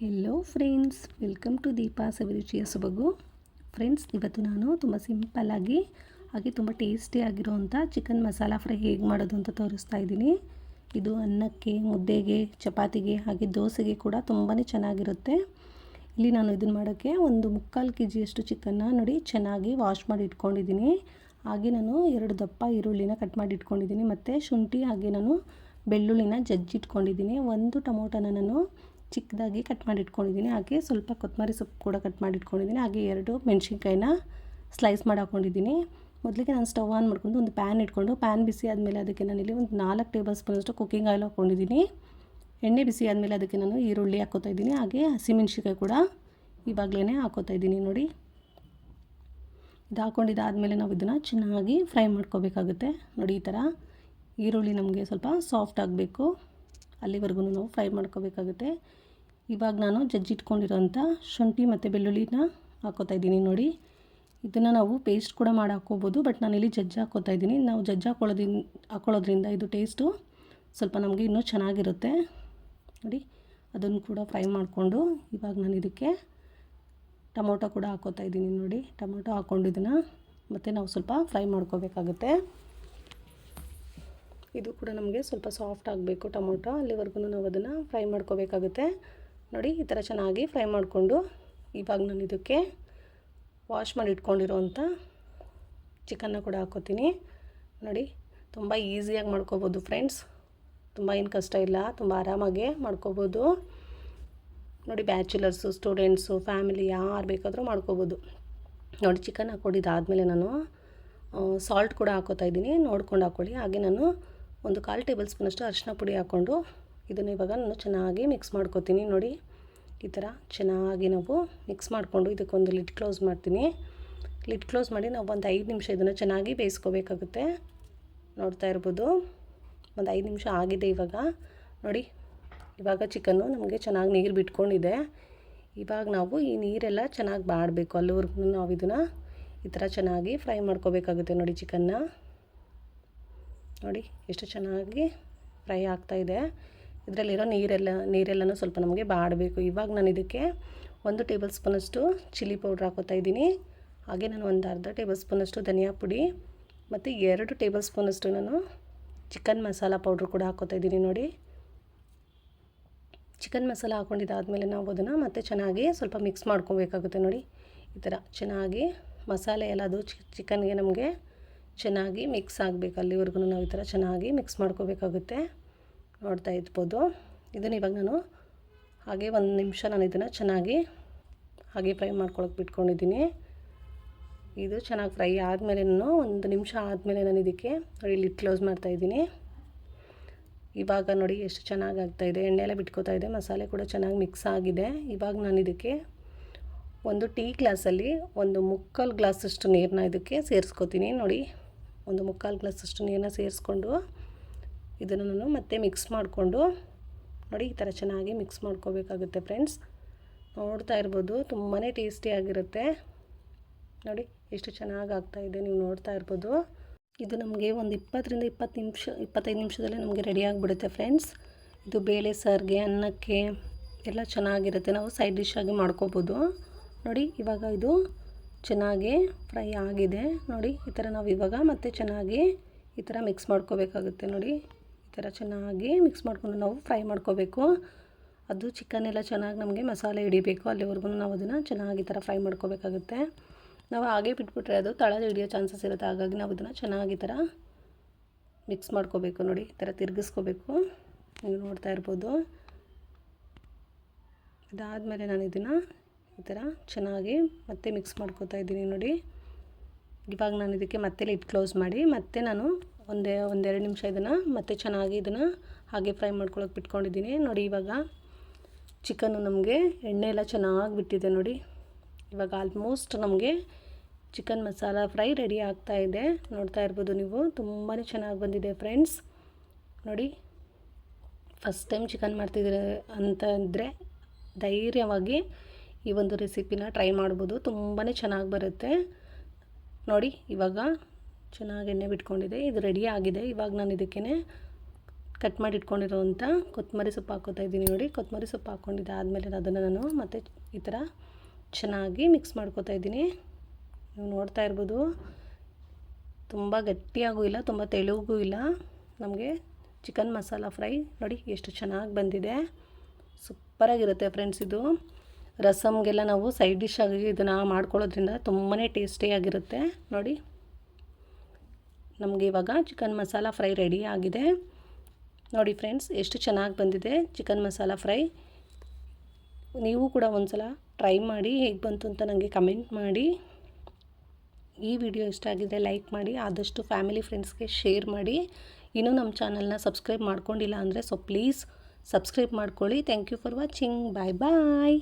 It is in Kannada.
Hello friends welcome to Deepa ಸವಿರುಚಿಯ ಸೊಬಗು ಫ್ರೆಂಡ್ಸ್ ಇವತ್ತು ನಾನು ತುಂಬ ಸಿಂಪಲ್ಲಾಗಿ ಹಾಗೆ ತುಂಬ ಟೇಸ್ಟಿಯಾಗಿರೋವಂಥ ಚಿಕನ್ ಮಸಾಲ ಫ್ರೈ ಹೇಗೆ ಮಾಡೋದು ಅಂತ ತೋರಿಸ್ತಾ ಇದ್ದೀನಿ. ಇದು ಅನ್ನಕ್ಕೆ, ಮುದ್ದೆಗೆ, ಚಪಾತಿಗೆ, ಹಾಗೆ ದೋಸೆಗೆ ಕೂಡ ತುಂಬಾ ಚೆನ್ನಾಗಿರುತ್ತೆ. ಇಲ್ಲಿ ನಾನು ಇದನ್ನು ಮಾಡೋಕ್ಕೆ ಒಂದು ಮುಕ್ಕಾಲು ಕೆ ಜಿಯಷ್ಟು ಚಿಕನ್ನ ನೋಡಿ ಚೆನ್ನಾಗಿ ವಾಶ್ ಮಾಡಿ ಇಟ್ಕೊಂಡಿದ್ದೀನಿ. ಹಾಗೆ ನಾನು ಎರಡು ದಪ್ಪ ಈರುಳ್ಳಿನ ಕಟ್ ಮಾಡಿ ಇಟ್ಕೊಂಡಿದ್ದೀನಿ. ಮತ್ತು ಶುಂಠಿ ಹಾಗೆ ನಾನು ಬೆಳ್ಳುಳ್ಳಿನ ಜಜ್ಜಿಟ್ಕೊಂಡಿದ್ದೀನಿ. ಒಂದು ಟೊಮೊಟೊನ ನಾನು ಚಿಕ್ಕದಾಗಿ ಕಟ್ ಮಾಡಿ ಇಟ್ಕೊಂಡಿದ್ದೀನಿ ಹಾಗೆ ಸ್ವಲ್ಪ ಕೊತ್ತಂಬರಿ ಸೊಪ್ಪು ಕೂಡ ಕಟ್ ಮಾಡಿ ಇಟ್ಕೊಂಡಿದ್ದೀನಿ ಹಾಗೆ ಎರಡು ಮೆಣಸಿನ್ಕಾಯಿನ ಸ್ಲೈಸ್ ಮಾಡಿ ಹಾಕ್ಕೊಂಡಿದ್ದೀನಿ ಮೊದಲಿಗೆ ನಾನು ಸ್ಟವ್ ಆನ್ ಮಾಡ್ಕೊಂಡು ಒಂದು ಪ್ಯಾನ್ ಇಟ್ಕೊಂಡು ಪ್ಯಾನ್ ಬಿಸಿ ಆದಮೇಲೆ ಅದಕ್ಕೆ ನಾನು ಇಲ್ಲಿ ಒಂದು ನಾಲ್ಕು ಟೇಬಲ್ ಸ್ಪೂನಷ್ಟು ಕುಕ್ಕಿಂಗ್ ಆಯಿಲ್ ಹಾಕ್ಕೊಂಡಿದ್ದೀನಿ ಎಣ್ಣೆ ಬಿಸಿ ಆದಮೇಲೆ ಅದಕ್ಕೆ ನಾನು ಈರುಳ್ಳಿ ಹಾಕ್ಕೋತಾ ಇದ್ದೀನಿ. ಹಾಗೆ ಹಸಿಮೆಣ್ಸಿಕಾಯಿ ಕೂಡ ಇವಾಗಲೇ ಹಾಕ್ಕೋತಾ ಇದ್ದೀನಿ ನೋಡಿ. ಇದು ಹಾಕ್ಕೊಂಡಿದ್ದಾದಮೇಲೆ ನಾವು ಇದನ್ನು ಚೆನ್ನಾಗಿ ಫ್ರೈ ಮಾಡ್ಕೋಬೇಕಾಗುತ್ತೆ. ನೋಡಿ ಈ ಥರ ಈರುಳ್ಳಿ ನಮಗೆ ಸ್ವಲ್ಪ ಸಾಫ್ಟ್ ಆಗಬೇಕು. ಅಲ್ಲಿವರೆಗೂ ನಾವು ಫ್ರೈ ಮಾಡ್ಕೋಬೇಕಾಗುತ್ತೆ. ಇವಾಗ ನಾನು ಜಜ್ಜಿಟ್ಕೊಂಡಿರೋಂಥ ಶುಂಠಿ ಮತ್ತು ಬೆಳ್ಳುಳ್ಳಿನ ಹಾಕೋತಾ ಇದ್ದೀನಿ ನೋಡಿ. ಇದನ್ನು ನಾವು ಪೇಸ್ಟ್ ಕೂಡ ಮಾಡಿ ಹಾಕ್ಕೋಬೋದು ಬಟ್ ನಾನಿಲ್ಲಿ ಜಜ್ಜಿ ಹಾಕೋತಾ ಇದ್ದೀನಿ. ನಾವು ಜಜ್ಜಿ ಹಾಕೊಳ್ಳೋದ್ರಿಂದ ಹಾಕೊಳ್ಳೋದ್ರಿಂದ ಇದು ಟೇಸ್ಟು ಸ್ವಲ್ಪ ನಮಗೆ ಇನ್ನೂ ಚೆನ್ನಾಗಿರುತ್ತೆ. ನೋಡಿ, ಅದನ್ನು ಕೂಡ ಫ್ರೈ ಮಾಡಿಕೊಂಡು ಇವಾಗ ನಾನು ಇದಕ್ಕೆ ಟೊಮೊಟೊ ಕೂಡ ಹಾಕೋತಾ ಇದ್ದೀನಿ ನೋಡಿ. ಟೊಮೊಟೊ ಹಾಕ್ಕೊಂಡು ಇದನ್ನು ಮತ್ತು ನಾವು ಸ್ವಲ್ಪ ಫ್ರೈ ಮಾಡ್ಕೋಬೇಕಾಗುತ್ತೆ. ಇದು ಕೂಡ ನಮಗೆ ಸ್ವಲ್ಪ ಸಾಫ್ಟ್ ಆಗಬೇಕು ಟೊಮೊಟೊ. ಅಲ್ಲಿವರೆಗೂ ನಾವು ಅದನ್ನು ಫ್ರೈ ಮಾಡ್ಕೋಬೇಕಾಗುತ್ತೆ. ನೋಡಿ, ಈ ಥರ ಚೆನ್ನಾಗಿ ಫ್ರೈ ಮಾಡಿಕೊಂಡು ಇವಾಗ ನಾನು ಇದಕ್ಕೆ ವಾಶ್ ಮಾಡಿ ಇಟ್ಕೊಂಡಿರೋವಂಥ ಚಿಕನ್ನ ಕೂಡ ಹಾಕೋತೀನಿ. ನೋಡಿ, ತುಂಬ ಈಸಿಯಾಗಿ ಮಾಡ್ಕೋಬೋದು ಫ್ರೆಂಡ್ಸ್. ತುಂಬ ಏನು ಕಷ್ಟ ಇಲ್ಲ, ತುಂಬ ಆರಾಮಾಗೆ ಮಾಡ್ಕೋಬೋದು. ನೋಡಿ, ಬ್ಯಾಚುಲರ್ಸು, ಸ್ಟೂಡೆಂಟ್ಸು, ಫ್ಯಾಮಿಲಿ ಯಾರು ಬೇಕಾದರೂ ಮಾಡ್ಕೋಬೋದು. ನೋಡಿ ಚಿಕನ್ ಹಾಕ್ಕೊಂಡಿದ್ದಾದಮೇಲೆ ನಾನು ಸಾಲ್ಟ್ ಕೂಡ ಹಾಕೋತಾ ಇದ್ದೀನಿ. ನೋಡ್ಕೊಂಡು ಹಾಕ್ಕೊಳ್ಳಿ ಹಾಗೆ ನಾನು ಒಂದು ಕಾಲು ಟೇಬಲ್ ಸ್ಪೂನಷ್ಟು ಅರಿಶಿನ ಪುಡಿ ಹಾಕ್ಕೊಂಡು ಇದನ್ನು ಇವಾಗ ನಾನು ಚೆನ್ನಾಗಿ ಮಿಕ್ಸ್ ಮಾಡ್ಕೋತೀನಿ. ನೋಡಿ, ಈ ಥರ ಚೆನ್ನಾಗಿ ನಾವು ಮಿಕ್ಸ್ ಮಾಡಿಕೊಂಡು ಇದಕ್ಕೊಂದು ಲಿಡ್ ಕ್ಲೋಸ್ ಮಾಡ್ತೀನಿ. ಲಿಡ್ ಕ್ಲೋಸ್ ಮಾಡಿ ನಾವು ಒಂದು ಐದು ನಿಮಿಷ ಇದನ್ನು ಚೆನ್ನಾಗಿ ಬೇಯಿಸ್ಕೋಬೇಕಾಗುತ್ತೆ. ನೋಡ್ತಾ ಇರ್ಬೋದು. ಒಂದು ಐದು ನಿಮಿಷ ಆಗಿದೆ ಇವಾಗ. ನೋಡಿ, ಇವಾಗ ಚಿಕನ್ನು ನಮಗೆ ಚೆನ್ನಾಗಿ ನೀರು ಬಿಟ್ಕೊಂಡಿದೆ. ಇವಾಗ ನಾವು ಈ ನೀರೆಲ್ಲ ಚೆನ್ನಾಗಿ ಬಾಡಬೇಕು ಅಲ್ಲಿವರೆಗೂ ನಾವು ಇದನ್ನು ಈ ಥರ ಚೆನ್ನಾಗಿ ಫ್ರೈ ಮಾಡ್ಕೋಬೇಕಾಗುತ್ತೆ. ನೋಡಿ ಚಿಕನ್ನ ನೋಡಿ, ಎಷ್ಟು ಚೆನ್ನಾಗಿ ಫ್ರೈ ಆಗ್ತಾಯಿದೆ ಇದರಲ್ಲಿರೋ ನೀರೆಲ್ಲ, ನೀರೆಲ್ಲನೂ ಸ್ವಲ್ಪ ನಮಗೆ ಬಾಡಬೇಕು. ಇವಾಗ ನಾನು ಇದಕ್ಕೆ ಒಂದು ಟೇಬಲ್ ಸ್ಪೂನಷ್ಟು ಚಿಲ್ಲಿ ಪೌಡ್ರ್ ಹಾಕೋತಾ ಇದ್ದೀನಿ. ಹಾಗೆ ನಾನು ಒಂದು ಅರ್ಧ ಟೇಬಲ್ ಸ್ಪೂನಷ್ಟು ಧನಿಯಾ ಪುಡಿ ಮತ್ತು ಎರಡು ಟೇಬಲ್ ಸ್ಪೂನಷ್ಟು ನಾನು ಚಿಕನ್ ಮಸಾಲ ಪೌಡ್ರ್ ಕೂಡ ಹಾಕೋತಾ ಇದ್ದೀನಿ ನೋಡಿ. ಚಿಕನ್ ಮಸಾಲ ಹಾಕ್ಕೊಂಡಿದ್ದಾದಮೇಲೆ ನಾವು ಅದನ್ನು ಮತ್ತೆ ಚೆನ್ನಾಗಿ ಸ್ವಲ್ಪ ಮಿಕ್ಸ್ ಮಾಡ್ಕೊಬೇಕಾಗುತ್ತೆ ನೋಡಿ. ಈ ಥರ ಚೆನ್ನಾಗಿ ಮಸಾಲೆ ಎಲ್ಲ ಅದು ಚಿಕನ್ಗೆ ನಮಗೆ ಚೆನ್ನಾಗಿ ಮಿಕ್ಸ್ ಆಗಬೇಕು. ಅಲ್ಲಿವರೆಗೂ ನಾವು ಈ ಥರ ಚೆನ್ನಾಗಿ ಮಿಕ್ಸ್ ಮಾಡ್ಕೋಬೇಕಾಗುತ್ತೆ. ನೋಡ್ತಾ ಇರ್ಬೋದು. ಇದನ್ನು ಇವಾಗ ನಾನು ಹಾಗೆ ಒಂದು ನಿಮಿಷ ನಾನು ಇದನ್ನು ಚೆನ್ನಾಗಿ ಹಾಗೆ ಫ್ರೈ ಮಾಡ್ಕೊಳಕ್ಕೆ ಬಿಟ್ಕೊಂಡಿದ್ದೀನಿ. ಇದು ಚೆನ್ನಾಗಿ ಫ್ರೈ ಆದಮೇಲೆ ಒಂದು ನಿಮಿಷ ಆದಮೇಲೆ ನಾನು ಇದಕ್ಕೆ ನೋಡಿ ಲಿಟ್ ಕ್ಲೋಸ್ ಮಾಡ್ತಾಯಿದ್ದೀನಿ ಇವಾಗ ನೋಡಿ ಎಷ್ಟು ಚೆನ್ನಾಗಿ ಆಗ್ತಾಯಿದೆ ಎಣ್ಣೆ ಎಲ್ಲ ಬಿಟ್ಕೋತಾ ಇದೆ. ಮಸಾಲೆ ಕೂಡ ಚೆನ್ನಾಗಿ ಮಿಕ್ಸ್ ಆಗಿದೆ. ಇವಾಗ ನಾನು ಇದಕ್ಕೆ ಒಂದು ಟೀ ಗ್ಲಾಸಲ್ಲಿ ಒಂದು ಮುಕ್ಕಾಲು ಗ್ಲಾಸಷ್ಟು ನೀರನ್ನ ಇದಕ್ಕೆ ಸೇರಿಸ್ಕೋತೀನಿ. ನೋಡಿ, ಒಂದು ಮುಕ್ಕಾಲು ಗ್ಲಾಸಷ್ಟು ನೀರನ್ನ ಸೇರಿಸ್ಕೊಂಡು ಇದನ್ನು ನಾನು ಮತ್ತೆ ಮಿಕ್ಸ್ ಮಾಡಿಕೊಂಡು, ನೋಡಿ ಈ ಥರ ಚೆನ್ನಾಗಿ ಮಿಕ್ಸ್ ಮಾಡ್ಕೋಬೇಕಾಗುತ್ತೆ ಫ್ರೆಂಡ್ಸ್ ನೋಡ್ತಾ ಇರ್ಬೋದು ತುಂಬಾ ಟೇಸ್ಟಿಯಾಗಿರುತ್ತೆ ನೋಡಿ ಎಷ್ಟು ಚೆನ್ನಾಗಿ ಆಗ್ತಾಯಿದೆ ನೀವು ನೋಡ್ತಾ ಇರ್ಬೋದು. ಇದು ನಮಗೆ ಒಂದು ಇಪ್ಪತ್ತರಿಂದ ಇಪ್ಪತ್ತು ನಿಮಿಷ, ಇಪ್ಪತ್ತೈದು ನಿಮಿಷದಲ್ಲೇ ನಮಗೆ ರೆಡಿ ಆಗಿಬಿಡುತ್ತೆ ಫ್ರೆಂಡ್ಸ್ ಇದು ಬೇಳೆ, ಸಾರಿಗೆ, ಅನ್ನಕ್ಕೆ ಎಲ್ಲ ಚೆನ್ನಾಗಿರುತ್ತೆ. ನಾವು ಸೈಡ್ ಡಿಶ್ ಆಗಿ ಮಾಡ್ಕೋಬೋದು. ನೋಡಿ ಇವಾಗ ಇದು ಚೆನ್ನಾಗಿ ಫ್ರೈ ಆಗಿದೆ. ನೋಡಿ ಈ ಥರ ನಾವು ಇವಾಗ ಮತ್ತೆ ಚೆನ್ನಾಗಿ ಈ ಥರ ಮಿಕ್ಸ್ ಮಾಡ್ಕೋಬೇಕಾಗುತ್ತೆ. ನೋಡಿ ಥರ ಚೆನ್ನಾಗಿ ಮಿಕ್ಸ್ ಮಾಡಿಕೊಂಡು ನಾವು ಫ್ರೈ ಮಾಡ್ಕೋಬೇಕು. ಅದು ಚಿಕನ್ ಎಲ್ಲ ಚೆನ್ನಾಗಿ ನಮಗೆ ಮಸಾಲೆ ಹಿಡಿಬೇಕು. ಅಲ್ಲಿವರೆಗೂ ನಾವು ಅದನ್ನು ಚೆನ್ನಾಗಿ ಥರ ಫ್ರೈ ಮಾಡ್ಕೋಬೇಕಾಗುತ್ತೆ. ನಾವು ಹಾಗೆ ಬಿಟ್ಬಿಟ್ರೆ ಅದು ತಳ ಹಿಡಿಯೋ ಚಾನ್ಸಸ್ ಇರುತ್ತೆ. ಹಾಗಾಗಿ ನಾವು ಅದನ್ನು ಚೆನ್ನಾಗಿ ಈ ಥರ ಮಿಕ್ಸ್ ಮಾಡ್ಕೋಬೇಕು ನೋಡಿ. ಈ ಥರ ತಿರುಗಿಸ್ಕೋಬೇಕು. ನೀವು ನೋಡ್ತಾ ಇರ್ಬೋದು. ಇದಾದಮೇಲೆ ನಾನು ಇದನ್ನು ಈ ಥರ ಚೆನ್ನಾಗಿ ಮತ್ತೆ ಮಿಕ್ಸ್ ಮಾಡ್ಕೋತಾ ಇದ್ದೀನಿ ನೋಡಿ. ಇವಾಗ ನಾನು ಇದಕ್ಕೆ ಮತ್ತೆ ಲಿಟ್ ಕ್ಲೋಸ್ ಮಾಡಿ, ಮತ್ತೆ ನಾನು ಒಂದೇ, ಒಂದೆರಡು ನಿಮಿಷ ಇದನ್ನು ಮತ್ತೆ ಚೆನ್ನಾಗಿ ಇದನ್ನು ಹಾಗೆ ಫ್ರೈ ಮಾಡ್ಕೊಳಕ್ಕೆ ಬಿಟ್ಕೊಂಡಿದ್ದೀನಿ. ನೋಡಿ ಇವಾಗ ಚಿಕನ್ನು ನಮಗೆ ಎಣ್ಣೆ ಎಲ್ಲ ಚೆನ್ನಾಗಿ ಬಿಟ್ಟಿದೆ ನೋಡಿ. ಇವಾಗ ಆಲ್ಮೋಸ್ಟ್ ನಮಗೆ ಚಿಕನ್ ಮಸಾಲ ಫ್ರೈ ರೆಡಿ ಆಗ್ತಾ ಇದೆ. ನೋಡ್ತಾ ಇರ್ಬೋದು ನೀವು ತುಂಬಾ ಚೆನ್ನಾಗಿ ಬಂದಿದೆ ಫ್ರೆಂಡ್ಸ್ ನೋಡಿ ಫಸ್ಟ್ ಟೈಮ್ ಚಿಕನ್ ಮಾಡ್ತಿದ್ದೀರ ಅಂತಂದರೆ ಧೈರ್ಯವಾಗಿ ಈ ಒಂದು ರೆಸಿಪಿನ ಟ್ರೈ ಮಾಡ್ಬೋದು. ತುಂಬಾ ಚೆನ್ನಾಗಿ ಬರುತ್ತೆ. ನೋಡಿ, ಇವಾಗ ಚೆನ್ನಾಗಿ ಎಣ್ಣೆ ಬಿಟ್ಕೊಂಡಿದೆ, ಇದು ರೆಡಿ ಆಗಿದೆ. ಇವಾಗ ನಾನು ಇದಕ್ಕೇ ಕಟ್ ಮಾಡಿ ಇಟ್ಕೊಂಡಿರೋವಂಥ ಕೊತ್ತಂಬರಿ ಸೊಪ್ಪು ಹಾಕೋತಾ ಇದ್ದೀನಿ ನೋಡಿ. ಕೊತ್ತಂಬರಿ ಸೊಪ್ಪು ಹಾಕ್ಕೊಂಡಿದ್ದಾದಮೇಲೆ ಅದನ್ನು ನಾನು ಮತ್ತೆ ಈ ಥರ ಚೆನ್ನಾಗಿ ಮಿಕ್ಸ್ ಮಾಡ್ಕೋತಾ ಇದ್ದೀನಿ. ನೀವು ನೋಡ್ತಾ ಇರ್ಬೋದು, ತುಂಬ ಗಟ್ಟಿಯಾಗೂ ಇಲ್ಲ, ತುಂಬ ತೆಳುಗೂ ಇಲ್ಲ. ನಮಗೆ ಚಿಕನ್ ಮಸಾಲ ಫ್ರೈ ನೋಡಿ ಎಷ್ಟು ಚೆನ್ನಾಗಿ ಬಂದಿದೆ. ಸೂಪರಾಗಿರುತ್ತೆ ಫ್ರೆಂಡ್ಸ್ ಇದು. ರಸಮ್ಗೆಲ್ಲ ನಾವು ಸೈಡ್ ಡಿಶ್ ಆಗಿ ಇದನ್ನು ಮಾಡ್ಕೊಳ್ಳೋದ್ರಿಂದ ತುಂಬಾ ಟೇಸ್ಟಿಯಾಗಿರುತ್ತೆ ನೋಡಿ. ನಮಗೆ ಇವಾಗ ಚಿಕನ್ ಮಸಾಲ ಫ್ರೈ ರೆಡಿ ಆಗಿದೆ. ನೋಡಿ ಫ್ರೆಂಡ್ಸ್, ಎಷ್ಟು ಚೆನ್ನಾಗಿ ಬಂದಿದೆ ಚಿಕನ್ ಮಸಾಲ ಫ್ರೈ. ನೀವು ಕೂಡ ಒಂದ್ಸಲ ಟ್ರೈ ಮಾಡಿ ಹೇಗೆ ಬಂತು ಅಂತ ನನಗೆ ಕಮೆಂಟ್ ಮಾಡಿ. ಈ ವಿಡಿಯೋ ಇಷ್ಟ ಆಗಿದೆ ಲೈಕ್ ಮಾಡಿ, ಆದಷ್ಟು ಫ್ಯಾಮಿಲಿ ಫ್ರೆಂಡ್ಸ್ಗೆ ಶೇರ್ ಮಾಡಿ. ಇನ್ನೂ ನಮ್ಮ ಚಾನಲ್ನ ಸಬ್ಸ್ಕ್ರೈಬ್ ಮಾಡ್ಕೊಂಡಿಲ್ಲ ಅಂದರೆ ಸೊ ಪ್ಲೀಸ್ ಸಬ್ಸ್ಕ್ರೈಬ್ ಮಾಡ್ಕೊಳ್ಳಿ. Thank you for watching. Bye bye.